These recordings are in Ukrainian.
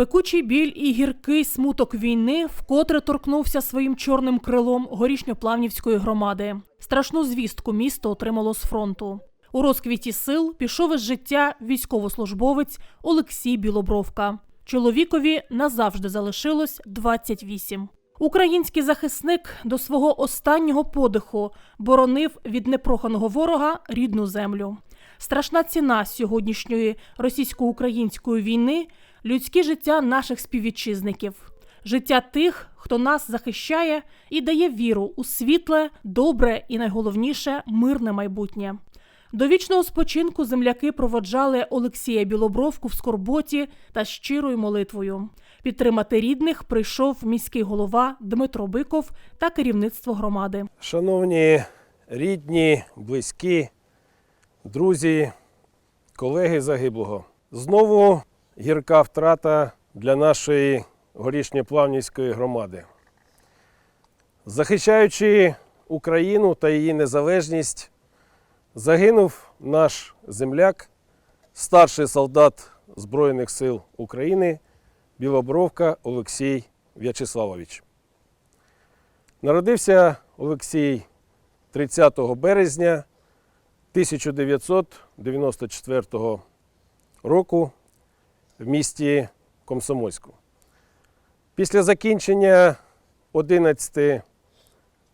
Пекучий біль і гіркий смуток війни вкотре торкнувся своїм чорним крилом горішньоплавнівської громади. Страшну звістку місто отримало з фронту. У розквіті сил пішов із життя військовослужбовець Олексій Білобровка. Чоловікові назавжди залишилось 28. Український захисник до свого останнього подиху боронив від непроханого ворога рідну землю. Страшна ціна сьогоднішньої російсько-української війни людське життя наших співвітчизників, життя тих, хто нас захищає і дає віру у світле, добре і найголовніше мирне майбутнє. До вічного спочинку земляки проводжали Олексія Білобровку в скорботі та щирою молитвою. Підтримати рідних прийшов міський голова Дмитро Биков та керівництво громади. Шановні рідні, близькі, друзі, колеги загиблого. Знову гірка втрата для нашої горішньоплавнівської громади. Захищаючи Україну та її незалежність, загинув наш земляк, старший солдат Збройних сил України Білобровка Олексій В'ячеславович. Народився Олексій 30 березня 1994 року в місті Комсомольську. Після закінчення 11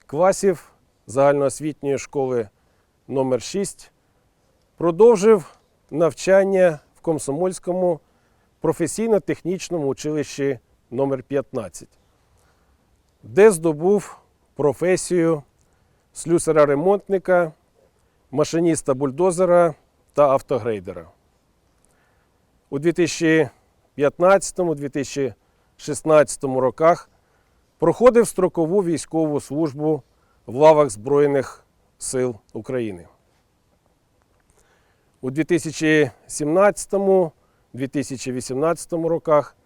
класів загальноосвітньої школи номер 6 продовжив навчання в Комсомольському професійно-технічному училищі номер 15 де здобув професію слюсара-ремонтника, машиніста бульдозера та автогрейдера. У 2015-2016 роках проходив строкову військову службу в лавах Збройних сил України. У 2017-2018 роках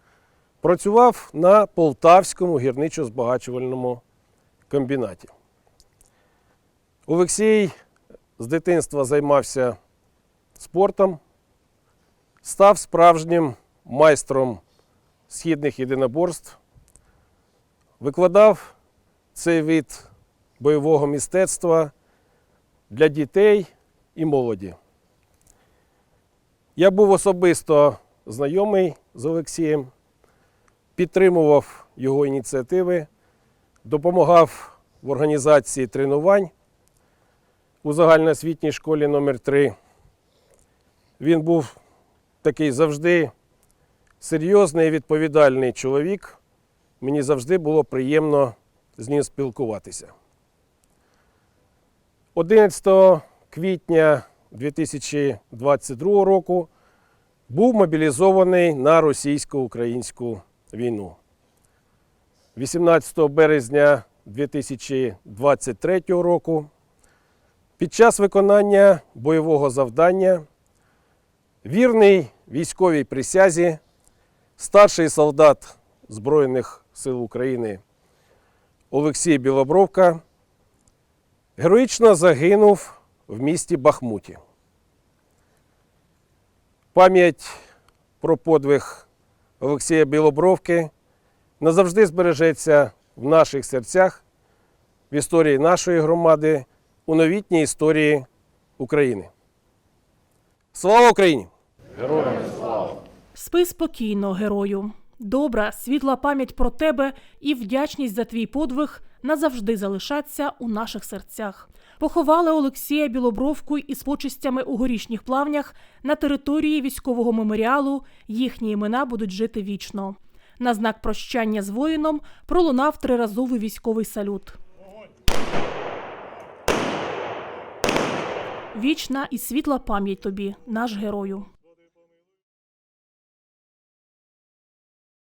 працював на Полтавському гірничо-збагачувальному комбінаті. Олексій з дитинства займався спортом, став справжнім майстром східних єдиноборств, викладав цей вид бойового мистецтва для дітей і молоді. Я був особисто знайомий з Олексієм підтримував його ініціативи, допомагав в організації тренувань у загальноосвітній школі номер 3 Він був такий завжди серйозний і відповідальний чоловік. Мені завжди було приємно з ним спілкуватися. 11 квітня 2022 року був мобілізований на російсько-українську війну. 18 березня 2023 року під час виконання бойового завдання вірний військовій присязі, старший солдат Збройних сил України Олексій Білобровка героїчно загинув в місті Бахмуті. Пам'ять про подвиг Олексія Білобровки назавжди збережеться в наших серцях, в історії нашої громади, у новітній історії України. Слава Україні! Героям слава! Спи спокійно, герою. Добра, світла пам'ять про тебе і вдячність за твій подвиг назавжди залишаться у наших серцях. Поховали Олексія Білобровку із почистями у горішніх плавнях на території військового меморіалу. Їхні імена будуть жити вічно. На знак прощання з воїном пролунав триразовий військовий салют. Вічна і світла пам'ять тобі, наш герою.